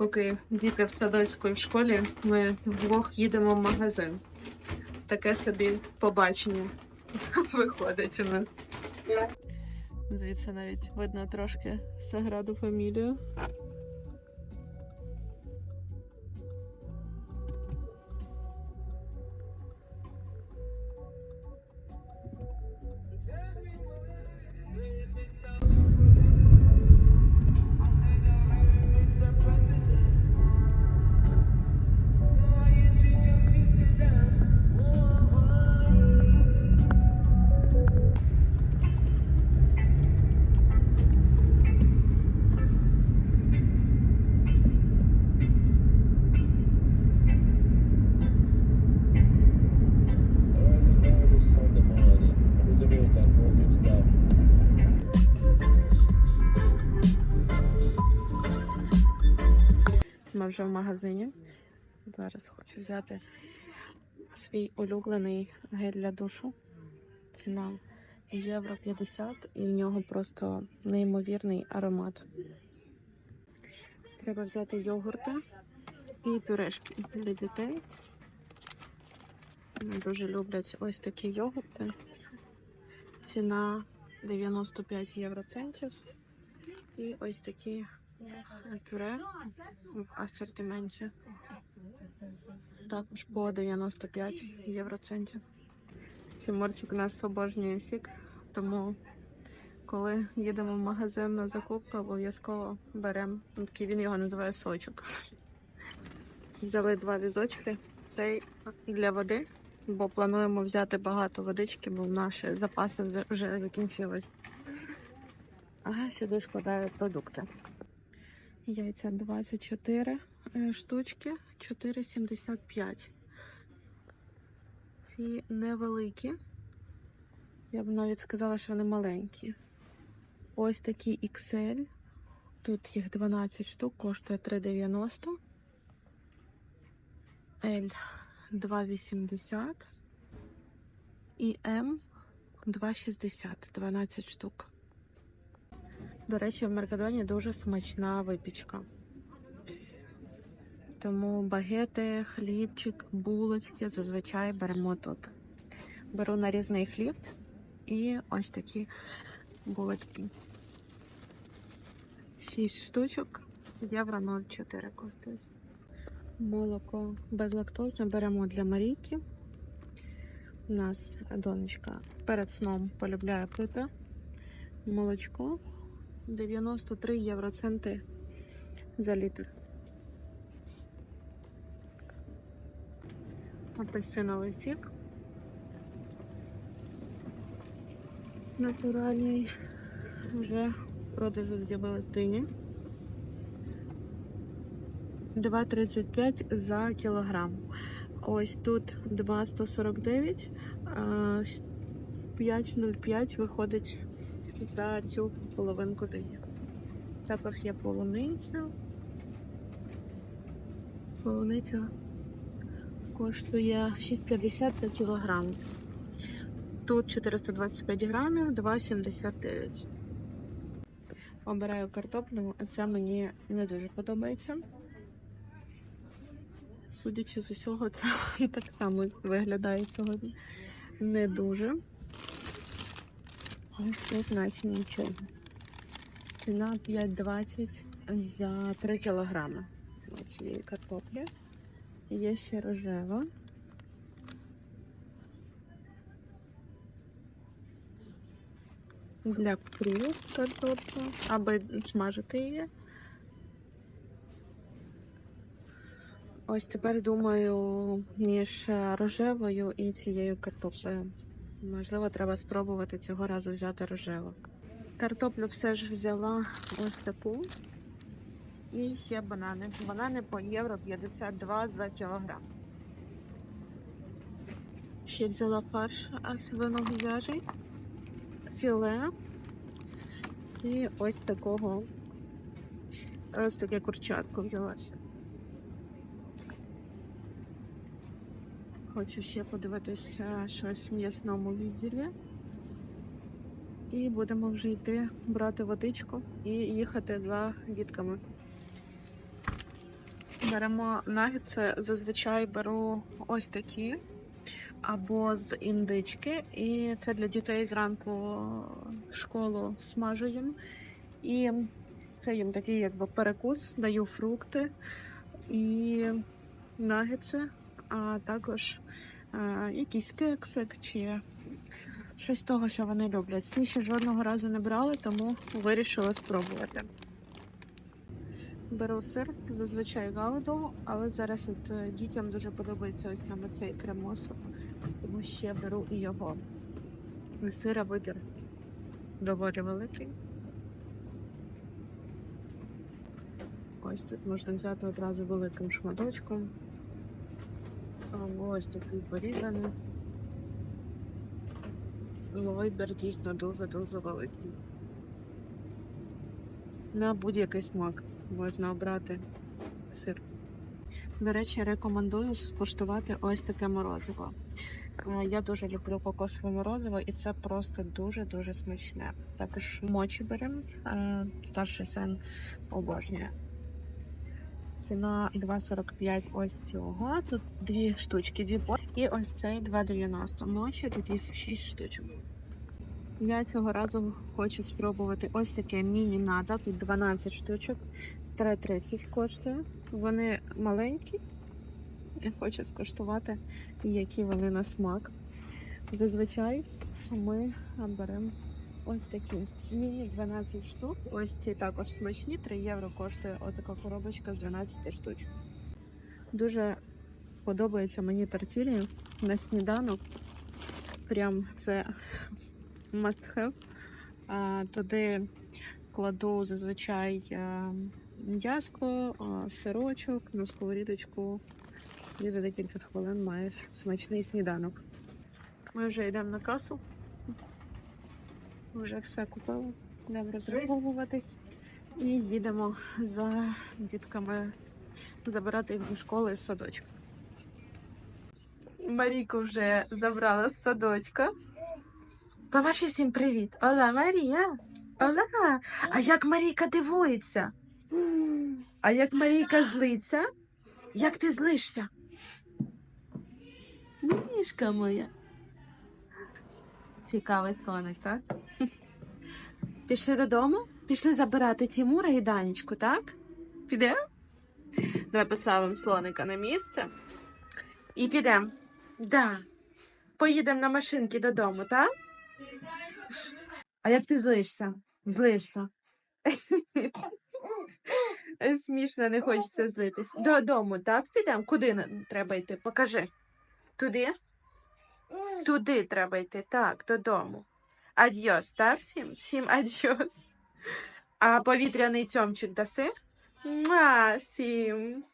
Поки діти в садочку і в школі, ми вдвох їдемо в магазин. Таке собі побачення виходить у нас. Звідси навіть видно трошки Саграду фамілію. Вже в магазині. Зараз хочу взяти свій улюблений гель для душу. Ціна євро 50 і в нього просто неймовірний аромат. Треба взяти йогурти і пюрешки для дітей. Вони дуже люблять ось такі йогурти. Ціна 95 євроцентів. І ось такі пюре в асортименті. Також по 95 євроцентів. Тимурчик нас обожнює сік, тому коли їдемо в магазин на закупку, обов'язково беремо ну, такий він його називає сочок. Взяли два візочки. Цей для води, бо плануємо взяти багато водички, бо наші запаси вже закінчились. А сюди складають продукти. Яйця 24 е, штучки, 4,75. Ці невеликі. Я б навіть сказала, що вони маленькі. Ось такі XL. Тут їх 12 штук, коштує 3,90. L 2,80. І М 2,60. 12 штук. До речі, в Меркадоні дуже смачна випічка. Тому багети, хлібчик, булочки зазвичай беремо тут. Беру нарізний хліб і ось такі булочки. 6 штучок, євро 0,4 коштують. Молоко безлактозне беремо для Марійки. У нас донечка перед сном полюбляє пити молочко 93 євроценти за літр. Апельсиновий сік. Натуральний. Вже продажу з'явилась дині. 2,35 за кілограм. Ось тут 2,149, а 5,05 виходить за цю половинку дині. Також є полуниця. Полуниця коштує 6,50 за кілограм. Тут 425 грамів, 2,79. Обираю картоплю, а ця мені не дуже подобається. Судячи з усього, це так само виглядає сьогодні. Не дуже. Ось тут наче нічого. Ціна 5,20 за 3 кілограми цієї картоплі. Є ще рожева. Для крів картопля, аби смажити її. Ось тепер думаю між рожевою і цією картоплею. Можливо, треба спробувати цього разу взяти рожеву. Картоплю все ж взяла ось таку. І ще банани. Банани по євро 52 за кілограм. Ще взяла фарш свиноговяжий, філе і ось такого ось таке курчатко взяла ще. Хочу ще подивитися щось в м'ясному відділі. І будемо вже йти брати водичку і їхати за дітками. Беремо нагетси, зазвичай беру ось такі або з індички, і це для дітей зранку в школу смажу. І це їм такий якби перекус, даю фрукти і нагетси, а також е, якийсь кексик чи щось з того, що вони люблять. Ці ще жодного разу не брали, тому вирішила спробувати. Беру сир, зазвичай гаудо, але зараз от е, дітям дуже подобається ось саме цей кремосов, тому ще беру і його. Сира вибір доволі великий. Ось тут можна взяти одразу великим шматочком. Або ось такий порізаний. Вибір дійсно дуже-дуже великий. На будь-який смак можна обрати сир. До речі, рекомендую скуштувати ось таке морозиво. Е, Я дуже люблю кокосове морозиво, і це просто дуже-дуже смачне. Також мочі беремо. е, Старший син обожнює. Ціна 2,45 ось цього. Тут дві штучки, дві по. І ось цей 2,90. Мочі тут їх 6 штучок. Я цього разу хочу спробувати ось таке міні-нада. Тут 12 штучок. 3,30 коштує. Вони маленькі. Я хочу скуштувати, які вони на смак. Зазвичай ми беремо ось такі міні 12 штук. Ось ці також смачні. 3 євро коштує отака коробочка з 12 штучок. Дуже подобається мені тортілі на сніданок. Прям це must have. А, туди кладу зазвичай е, м'яско, е, сирочок на сковорідочку. І за декілька хвилин маєш смачний сніданок. Ми вже йдемо на касу. Вже все купили. Йдемо розраховуватись. І їдемо за дітками забирати їх до школи з садочка. Марійку вже забрала з садочка. Помаши всім привіт. Ола, Марія. Ола. А як Марійка дивується? А як Марійка злиться? Як ти злишся? Мішка моя. Цікавий слоник, так? Пішли додому? Пішли забирати Тімура і Данечку, так? Підемо? Давай поставимо слоника на місце. І підемо. Да. Поїдемо на машинки додому, так? А як ти злишся? Злишся. Смішно, не хочеться злитись. Додому, так? Підемо. Куди треба йти? Покажи. Туди? Туди треба йти, так, додому. Адьос, так? Всім? Всім адьос. А повітряний цьомчик даси? Муа, всім.